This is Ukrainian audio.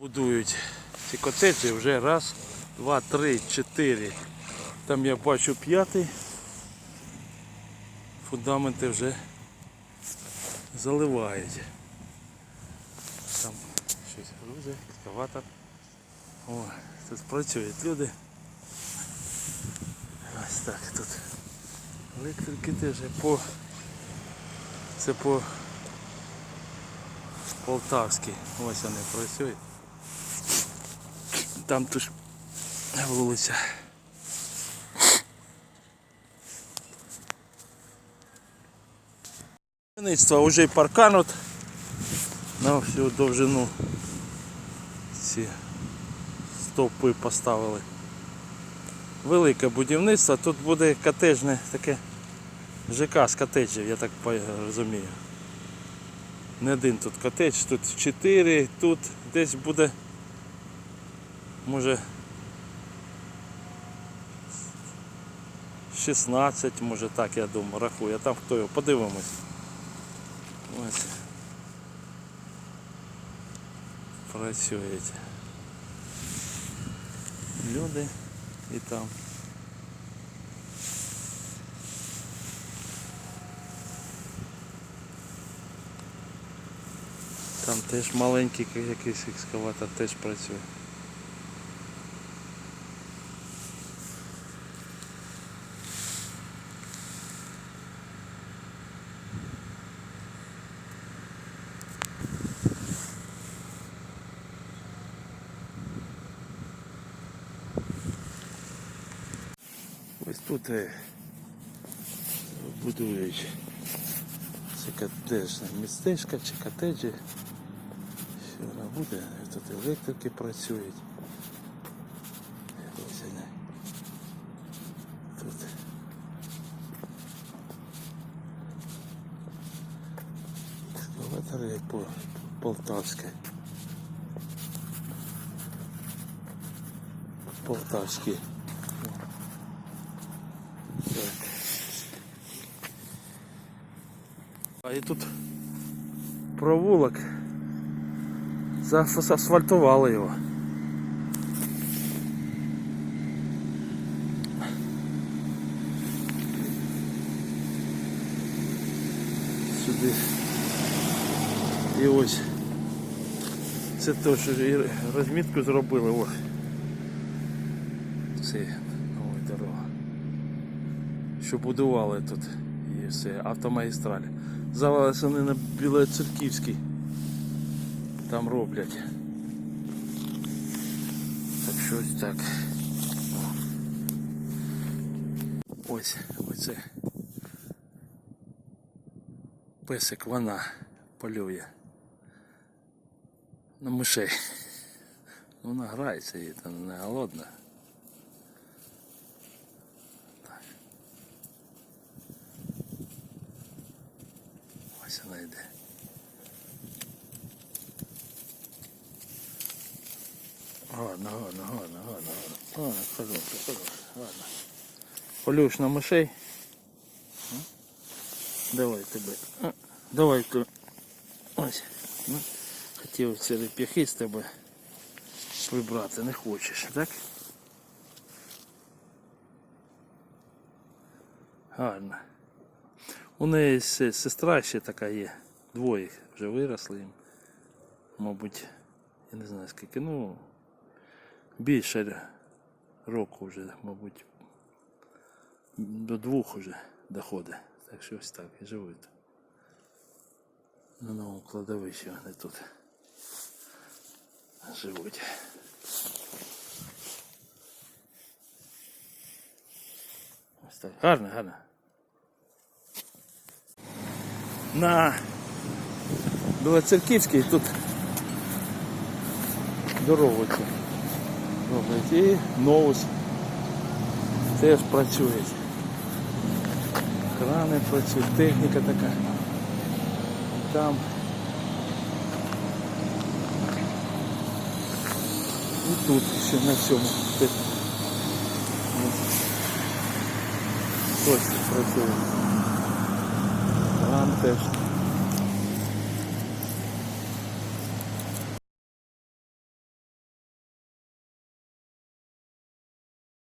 Будують ці котеджі вже раз, два, три, чотири. Там я бачу п'ятий. Фундаменти вже заливають. Там щось грузи, екскаватор. О, тут працюють люди. Ось так тут. Електрики теж по. Це по Полтавській. Ось вони працюють. Там теж вулиця. Будівництво вже паркан от на всю довжину ці стовпи поставили. Велике будівництво, тут буде котеджне таке ЖК з котеджів, я так розумію. Не один тут котедж, тут 4, тут десь буде може 16, може так я думаю, рахую, там хто його, подивимось. Ось. Працюють. Люди і там. Там теж маленький якийсь екскаватор теж працює. Ось тут е, будують це котеджне містечко чи котеджі. Вона буде? Тут електрики працюють. Тут. Екскаватори по Полтавське. Полтавські. А і тут провулок. Заасфальтували його. Сюди. І ось. Це теж і розмітку зробили. Ось. Це нова дорога. Що будували тут все, автомагістралі. Зараз вони на Білоцерківській. Там роблять. Так що ось так. Ось, оце. Песик вона полює. На мишей. Вона грається і там не голодна. Ось йде. Ладно, ладно, ладно, ладно, ладно. Ладно, хорошо, ладно. Полюш на мишей. Давай тебе. Давай ти. Ось. Ну, хотів ці реп'яхи з тебе прибрати, не хочеш, так? Гарно. У неї сестра ще така є. Двоє вже виросли їм. Мабуть, я не знаю скільки, ну більше року вже, мабуть. До двох вже доходить. Так що ось так і живуть. На новому кладовищі вони тут живуть. Ось так. Гарно, гарно. На Білоцерківській тут дорогу цю роблять. І новус теж працюють. Крани працюють, техніка така. Там. І тут ще на. Ось. Ось працює. Кран теж.